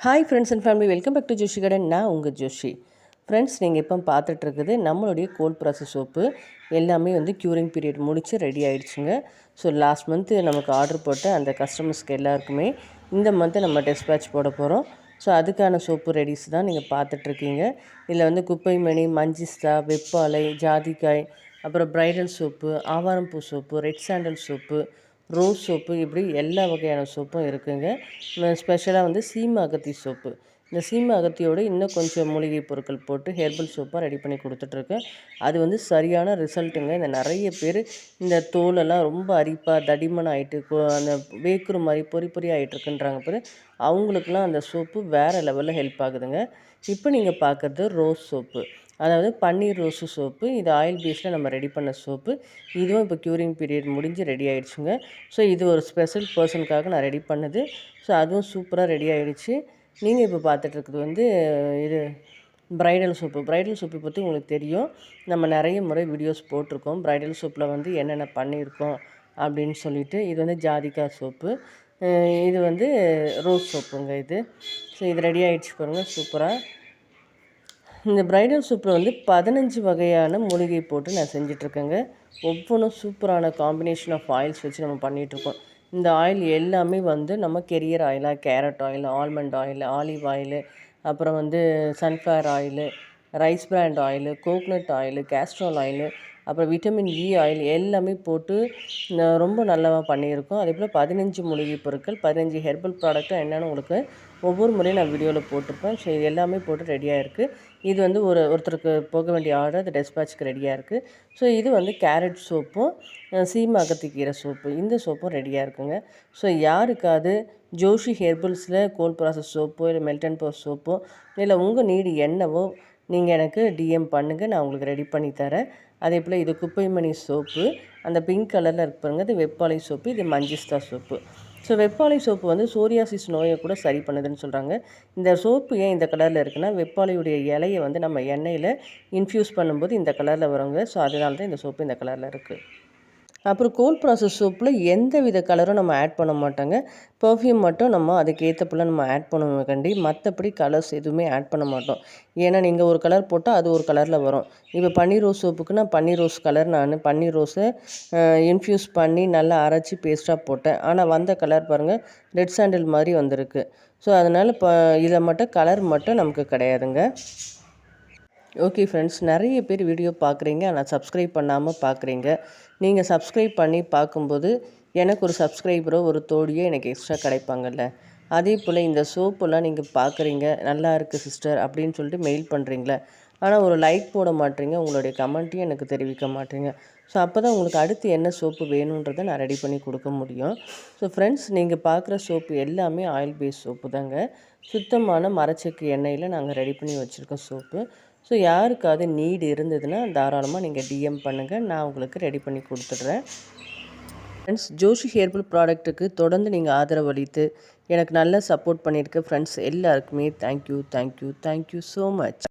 Hi friends and family welcome back to Joshi கடன் நான் உங்கள் ஜோஷி ஃப்ரெண்ட்ஸ் நீங்கள் இப்போ பார்த்துட்ருக்குது நம்மளுடைய கோல்ட் ப்ராசஸ் சோப்பு எல்லாமே வந்து க்யூரிங் பீரியட் முடித்து ரெடி ஆகிடுச்சுங்க ஸோ லாஸ்ட் மந்த்து நமக்கு ஆர்டர் போட்ட அந்த கஸ்டமர்ஸ்க்கு எல்லாருக்குமே இந்த மந்த்து நம்ம டெஸ்பேட்ச் போட போகிறோம் ஸோ அதுக்கான சோப்பு ரெடிஸ் தான் நீங்கள் பார்த்துட்ருக்கீங்க. இதில் வந்து குப்பைமணி மஞ்சிஸ்தா வெப்பாலை ஜாதிக்காய் அப்புறம் bridal soap ஆவாரம்பூ soap red sandal soap rose soap இப்படி எல்லா வகையான சோப்பும் இருக்குங்க. ஸ்பெஷலாக வந்து சீம அகத்தி சோப்பு. இந்த சீமை அகத்தியோடு இன்னும் கொஞ்சம் மூலிகை பொருட்கள் போட்டு ஹெர்பல் சோப்பாக ரெடி பண்ணி கொடுத்துட்ருக்கேன். அது வந்து சரியான ரிசல்ட்டுங்க இந்த நிறைய பேர் இந்த தோலெல்லாம் ரொம்ப அரிப்பாக தடிமன் ஆகிட்டு அந்த வேக்குற மாதிரி பொறி பொறி ஆகிட்டுருக்குன்றாங்க பேர். அவங்களுக்குலாம் அந்த சோப்பு வேறு லெவலில் ஹெல்ப் ஆகுதுங்க. இப்போ நீங்கள் பார்க்குறது ரோஸ் சோப்பு அதாவது பன்னீர் ரோஸு சோப்பு இது ஆயில் பேஸில் நம்ம ரெடி பண்ண சோப்பு இதுவும் இப்போ க்யூரிங் பீரியட் முடிஞ்சு ரெடி ஆகிடுச்சுங்க ஸோ இது ஒரு ஸ்பெஷல் பர்சனுக்காக நான் ரெடி பண்ணது. ஸோ அதுவும் சூப்பராக ரெடி ஆகிடுச்சு நீங்கள் இப்போ பார்த்துட்ருக்குது வந்து இது ப்ரைடல் சோப்பு ப்ரைடல் சோப்பு பற்றி உங்களுக்கு தெரியும். நம்ம நிறைய முறை வீடியோஸ் போட்டிருக்கோம் ப்ரைடல் சோப்பில் வந்து என்னென்ன பண்ணியிருக்கோம் அப்படின்னு சொல்லிட்டு இது வந்து ஜாதிக்காய் சோப்பு இது வந்து ரோஸ் சோப்புங்க இது. ஸோ இது ரெடி ஆகிடுச்சு பாருங்கள் சூப்பராக இந்த ப்ரைடல் சூப்பில் வந்து பதினஞ்சு வகையான மூலிகை போட்டு நான் செஞ்சிட்ருக்கேங்க. ஒவ்வொன்றும் சூப்பரான காம்பினேஷன் ஆஃப் ஆயில்ஸ் வச்சு நம்ம பண்ணிகிட்ருக்கோம் இந்த ஆயில் எல்லாமே வந்து நம்ம carrier ஆயிலாக carrot oil almond oil olive oil அப்புறம் வந்து sunflower oil rice bran oil coconut oil castor oil அப்புறம் விட்டமின் இ ஆயில் எல்லாமே போட்டு ரொம்ப நல்லதாக பண்ணியிருக்கோம். அதே போல் பதினஞ்சு மூலிகை பொருட்கள் பதினஞ்சு ஹெர்பல் ப்ராடக்ட்டும் என்னென்னு உங்களுக்கு ஒவ்வொரு முறையும் நான் வீடியோவில் போட்டிருப்பேன். ஸோ இது எல்லாமே போட்டு ரெடியாக இருக்குது இது வந்து ஒரு ஒருத்தருக்கு போக வேண்டிய ஆர்டர் அது டெஸ்பாச்சுக்கு ரெடியாக இருக்குது ஸோ இது வந்து கேரட் சோப்பும் சீம அகத்திக்கீரை சோப்பு இந்த சோப்பும் ரெடியாக இருக்குங்க ஸோ யாருக்காவது ஜோஷி ஹெர்பல்ஸில் கோல் ப்ராசஸ் சோப்போ இல்லை மெல்டன் பவர் சோப்போ இல்லை உங்கள் நீடு என்னவோ நீங்கள் எனக்கு டிஎம் பண்ணுங்கள் நான் உங்களுக்கு ரெடி பண்ணி தரேன். அதே போல் இது குப்பைமணி சோப்பு. அந்த பிங்க் கலரில் இருக்கு பாருங்கள் இது வெப்பாலை சோப்பு இது மஞ்சிஸ்தா சோப்பு. ஸோ வெப்பாலை சோப்பு வந்து சோரியாசிஸ் நோயை கூட சரி பண்ணுதுன்னு சொல்கிறாங்க இந்த சோப்பு ஏன் இந்த கலரில் இருக்குன்னா வெப்பாலையுடைய இலையை வந்து நம்ம எண்ணெயில் இன்ஃப்யூஸ் பண்ணும்போது இந்த கலரில் வருங்க. ஸோ அதனால தான் இந்த சோப்பு இந்த கலரில் இருக்குது அப்புறம் கோல்ட் ப்ராசஸ் சோப்பில் எந்த வித கலரும் நம்ம ஆட் பண்ண மாட்டோங்க. பர்ஃப்யூம் மட்டும் நம்ம அதுக்கேற்றப்புல நம்ம ஆட் பண்ணுவோம் கண்டி மற்றபடி கலர்ஸ் எதுவுமே ஆட் பண்ண மாட்டோம். ஏன்னா நீங்கள் ஒரு கலர் போட்டால் அது ஒரு கலரில் வரும். இப்போ பன்னீர் ரோஸ் சோப்புக்கு நான் பன்னீர் ரோஸ் கலர் நான் பன்னீர் ரோஸை இன்ஃப்யூஸ் பண்ணி நல்லா அரைச்சி பேஸ்ட்டாக போட்டேன். ஆனால் வந்த கலர் பாருங்கள் ரெட் சாண்டில் மாதிரி வந்திருக்கு. ஸோ அதனால் இப்போ இதில் மட்டும் கலர் மட்டும் நமக்கு கிடையாதுங்க. ஓகே ஃப்ரெண்ட்ஸ் நிறைய பேர் வீடியோ பார்க்குறீங்க ஆனால் சப்ஸ்கிரைப் பண்ணாமல் பார்க்குறீங்க. நீங்கள் சப்ஸ்கிரைப் பண்ணி பார்க்கும்போது எனக்கு ஒரு சப்ஸ்கிரைபரோ ஒரு தோடியோ எனக்கு எக்ஸ்ட்ரா கிடைப்பாங்கல்ல. அதே போல் இந்த சோப்பெல்லாம் நீங்கள் பார்க்குறீங்க நல்லா இருக்குது சிஸ்டர் அப்படின்னு சொல்லிட்டு மெயில் பண்ணுறீங்களே ஆனால் ஒரு லைக் போட மாட்டீங்க உங்களுடைய கமெண்ட்டையும் எனக்கு தெரிவிக்க மாட்டீங்க. ஸோ அப்போ தான் உங்களுக்கு அடுத்து என்ன சோப்பு வேணுன்றதை நான் ரெடி பண்ணி கொடுக்க முடியும். ஸோ ஃப்ரெண்ட்ஸ் நீங்கள் பார்க்குற சோப்பு எல்லாமே ஆயில் பேஸ் சோப்பு தாங்க. சுத்தமான மரச்சக்கு எண்ணெயில் நாங்கள் ரெடி பண்ணி வச்சுருக்கோம் சோப்பு ஸோ யாருக்காவது நீடு இருந்ததுன்னா தாராளமாக நீங்கள் டிஎம் பண்ணுங்கள் நான் உங்களுக்கு ரெடி பண்ணி கொடுத்துட்றேன். ஃப்ரெண்ட்ஸ் ஜோஷி ஹேர்பல் ப்ராடக்ட்டுக்கு தொடர்ந்து நீங்கள் ஆதரவு அளித்து எனக்கு நல்ல சப்போர்ட் பண்ணியிருக்க. ஃப்ரெண்ட்ஸ் எல்லாருக்குமே thank you thank you thank you so much